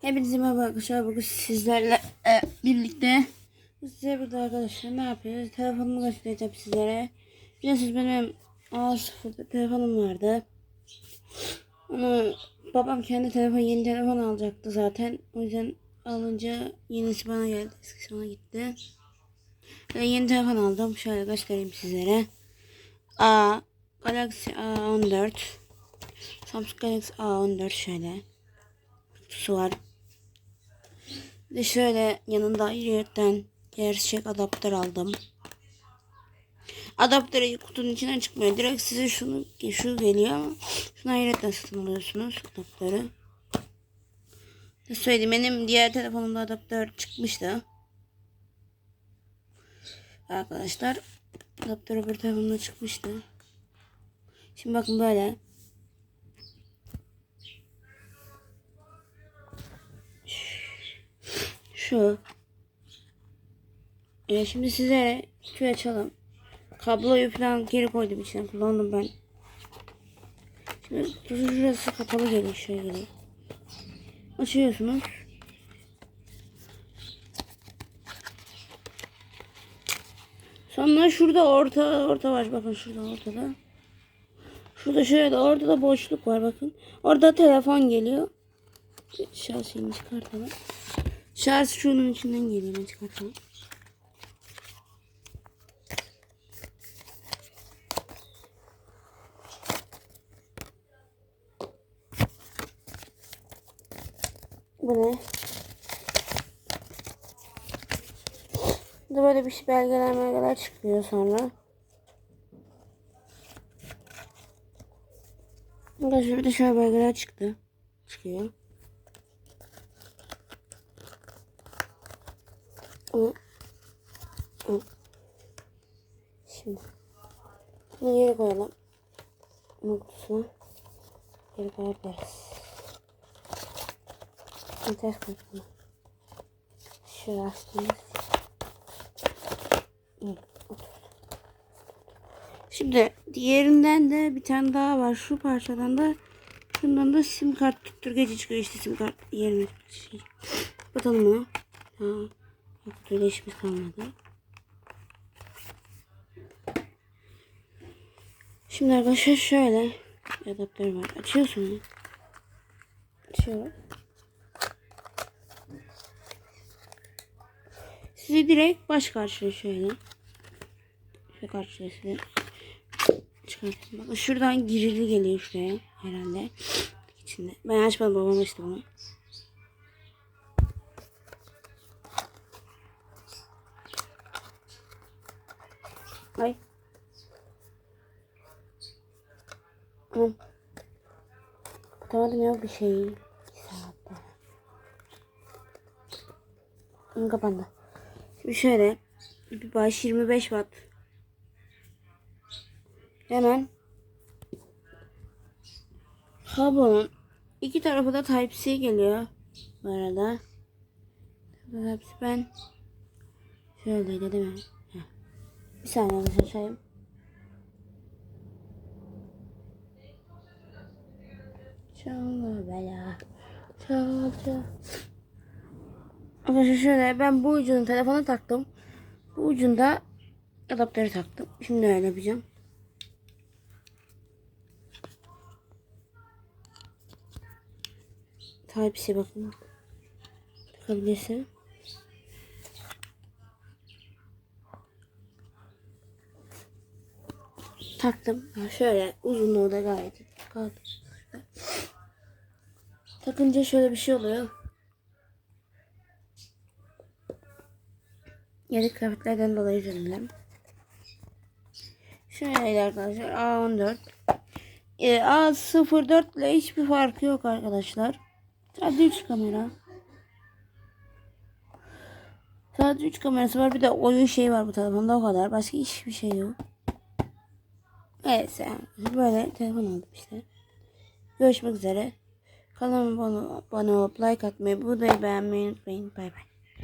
Hepinize merhaba arkadaşlar. Bugün sizlerle e, birlikte size burada arkadaşlar ne yapıyoruz? Telefonumu göstereceğim sizlere. Biliyorsunuz benim A0'da telefonum vardı. Onu babam kendi telefon yeni telefon alacaktı zaten. O yüzden alınca yenisi bana geldi. Eskisi ona gitti. Ve yeni telefon aldım. Şöyle göstereyim sizlere. A Galaxy A14 Samsung Galaxy A14 şöyle kutusu var. De şöyle yanında ayrıyetten gerçek adaptör aldım. Adaptörü kutunun içinden çıkmıyor. Direkt size şunu şu geliyor ama şunu ayrıyetten satın alıyorsunuz adaptörü. Ne söyleyeyim benim diğer telefonumda adaptör çıkmıştı. Arkadaşlar adaptör öbür telefonumda çıkmıştı. Şimdi bakın böyle. Şu. E şimdi size kutuyu açalım. Kabloyu falan geri koydum içine kullandım ben. Şimdi kutusu şurası kapalı geliyor şöyle geliyor. Açıyorsunuz. Sonra şurada orta orta var bakın şurada ortada. Şurada şöyle orada da boşluk var bakın. Orada telefon geliyor. Şarjını çıkartalım. Şarj şunun içinden geliyor. Çıkartalım. Bu ne? Burada böyle bir şey belgeler belgeler çıkıyor sonra. Şurada şöyle belgeler çıktı. Çıkıyor. Hı. Hı. Şimdi bunu geri koyalım. Bunun kutusuna geri koyabiliriz. Şimdi ters koyalım. Şöyle açtığımız. Şimdi diğerinden de bir tane daha var. Şu parçadan da şundan da sim kart tutturgeci çıkıyor işte sim kart yerine. Şey. Bakalım bunu. Ha. Böyle işimiz kalmadı. Şimdi arkadaşlar şöyle adaptör var. Açıyorsunuz. Açıyorum. Sizi direkt baş karşılıyor şöyle. Şöyle karşılıyor sizi. Çıkartayım. Bakın şuradan girili geliyor şuraya herhalde. İçinde. Ben açmadım babam açtı bunu. Ay. Hı. Kapatamadım ya bir şey. Saatte. Hı, kapandı. Şimdi şöyle. Bir baş 25 watt. Hemen. Kablonun iki tarafı da Type-C geliyor. Bu arada. Ben şöyle? Heh. Bir saniye açayım. Çalma bela. Çal çal. Arkadaşlar şöyle ben bu ucunu telefona taktım. Bu ucunda adaptörü taktım. Şimdi öyle yapacağım. Type-C bakın. Takabilirsin. Taktım. Şöyle uzunluğu da gayet iyi. Takınca şöyle bir şey oluyor. Yedek kıyafetlerden dolayı dilerim. Şöyle arkadaşlar A14. Ee, A04 ile hiçbir farkı yok arkadaşlar. Sadece 3 kamera. Sadece 3 kamerası var. Bir de oyun şey var bu telefonda o kadar. Başka hiçbir şey yok. Evet böyle telefon aldım işte. Görüşmek üzere. Kanalıma abone olup like atmayı, videoyu beğenmeyi unutmayın. Bay bay.